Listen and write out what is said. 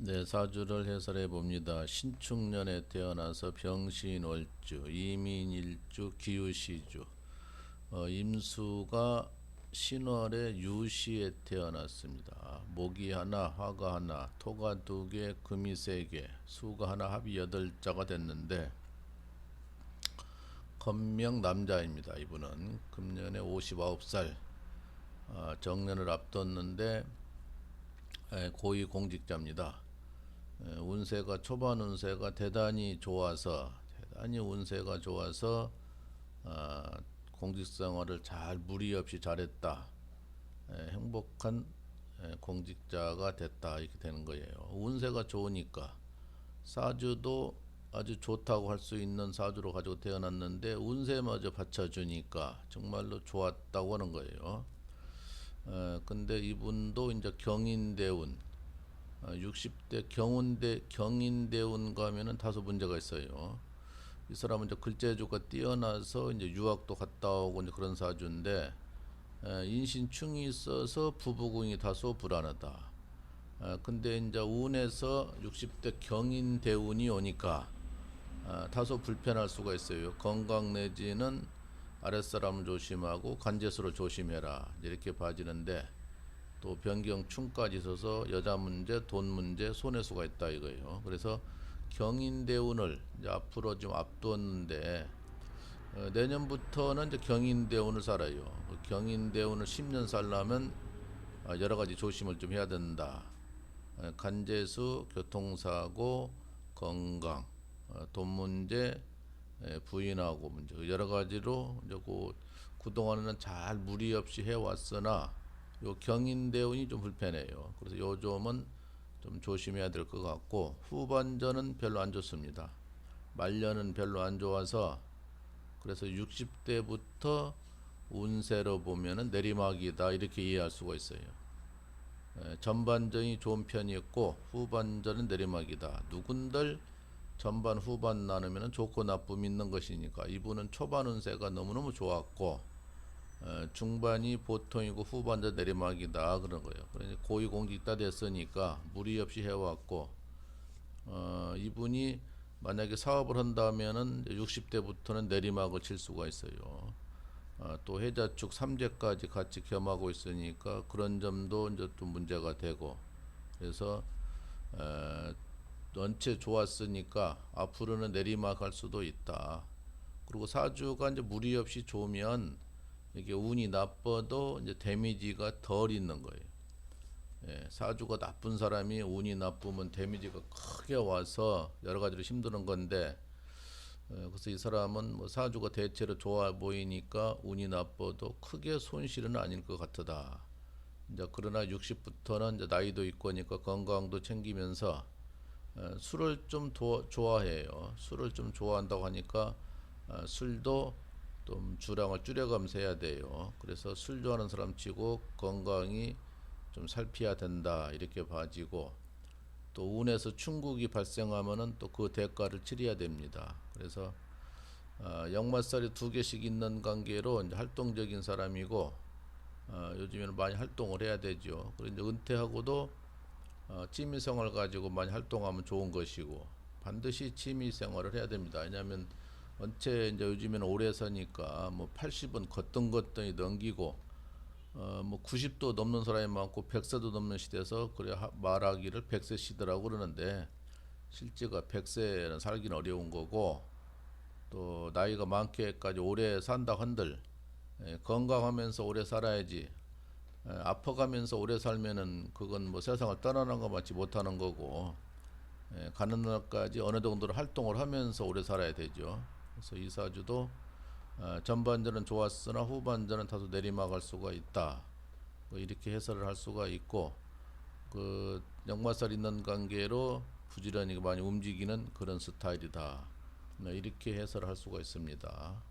네, 사주를 해설해 봅니다. 신축년에 태어나서 병신월주, 이민일주, 기우시주. 어, 임수가 신월에 유시에 태어났습니다. 목이 하나, 화가 하나, 토가 두 개, 금이 세 개, 수가 하나, 합이 여덟 자가 됐는데 건명 남자입니다. 이분은 금년에 59살 어, 정년을 앞뒀는데 에, 고위 공직자입니다. 에, 운세가 초반 운세가 대단히 좋아서 대단히 운세가 좋아서 아, 공직생활을 잘 무리 없이 잘했다. 에, 행복한 에, 공직자가 됐다 이렇게 되는 거예요. 운세가 좋으니까 사주도 아주 좋다고 할 수 있는 사주로 가지고 태어났는데 운세마저 받쳐주니까 정말로 좋았다고 하는 거예요. 어, 근데 이분도 이제 경인대운 어, 60대 경운대 경인대운 가면은 다소 문제가 있어요. 이 사람은 이제 글재주가 뛰어나서 이제 유학도 갔다 오고 이제 그런 사주인데 에, 인신충이 있어서 부부궁이 다소 불안하다. 아, 근데 이제 운에서 60대 경인대운이 오니까 아, 다소 불편할 수가 있어요. 건강 내지는 아랫사람 조심하고 관제수로 조심해라 이렇게 봐지는데 또 변경충까지 있어서 여자 문제, 돈 문제, 손해수가 있다 이거예요. 그래서 경인대운을 이제 앞으로 좀 앞두었는데 어, 내년부터는 이제 경인대운을 살아요. 그 경인대운을 10년 살려면 아, 여러 가지 조심을 좀 해야 된다. 어, 간제수, 교통사고, 건강, 어, 돈 문제, 에, 부인하고 문제 여러 가지로 이제 그 그동안에는 잘 무리 없이 해왔으나 요 경인대운이 좀 불편해요. 그래서 요 점은 좀 조심해야 될 것 같고 후반전은 별로 안 좋습니다. 말년은 별로 안 좋아서 그래서 60대부터 운세로 보면은 내리막이다 이렇게 이해할 수가 있어요. 에, 전반전이 좋은 편이었고 후반전은 내리막이다. 누군들 전반 후반 나누면 좋고 나쁨 있는 것이니까 이분은 초반 운세가 너무너무 좋았고 어, 중반이 보통이고 후반전 내리막이다 그런 거예요. 그러니 고위공직자 됐으니까 무리 없이 해왔고 어, 이분이 만약에 사업을 한다면은 60대부터는 내리막을 칠 수가 있어요. 어, 또 해자 축 3제까지 같이 겸하고 있으니까 그런 점도 이제 좀 문제가 되고 그래서 에, 전체 좋았으니까 앞으로는 내리막 할 수도 있다. 그리고 사주가 이제 무리 없이 좋으면 이게 운이 나빠도 이제 데미지가 덜 있는 거예요. 예, 사주가 나쁜 사람이 운이 나쁘면 데미지가 크게 와서 여러 가지로 힘드는 건데 어, 그래서 이 사람은 뭐 사주가 대체로 좋아 보이니까 운이 나빠도 크게 손실은 아닐 것 같다. 이제 그러나 60부터는 이제 나이도 있고 하니까 건강도 챙기면서 어, 술을 좀 도, 좋아해요. 술을 좀 좋아한다고 하니까 어, 술도 좀 주량을 줄여가면서 해야 돼요. 그래서 술 좋아하는 사람 치고 건강이 좀 살피야 된다 이렇게 봐지고 또 운에서 충국이 발생하면은 또 그 대가를 치러야 됩니다. 그래서 어, 역마살이 두 개씩 있는 관계로 이제 활동적인 사람이고 어, 요즘에는 많이 활동을 해야 되죠. 그런데 은퇴하고도 어, 취미 생활 가지고 많이 활동하면 좋은 것이고 반드시 취미 생활을 해야 됩니다. 왜냐하면 원체 이제 요즘에는 오래 사니까 뭐 80은 거뜬거뜬히 넘기고 어 뭐 90도 넘는 사람이 많고 100세도 넘는 시대에서 그래 하- 말하기를 100세 시대라고 그러는데 실제가 100세는 살기는 어려운 거고 또 나이가 많게까지 오래 산다 한들 예, 건강하면서 오래 살아야지 에, 아파가면서 오래 살면은 그건 뭐 세상을 떠나는 것 맞지 못하는 거고 에, 가는 날까지 어느 정도로 활동을 하면서 오래 살아야 되죠. 그래서 이 사주도 어, 전반전은 좋았으나 후반전은 다소 내리막할 수가 있다. 뭐 이렇게 해설을 할 수가 있고 그 역마살 있는 관계로 부지런히 많이 움직이는 그런 스타일이다. 네, 이렇게 해설할 수가 있습니다.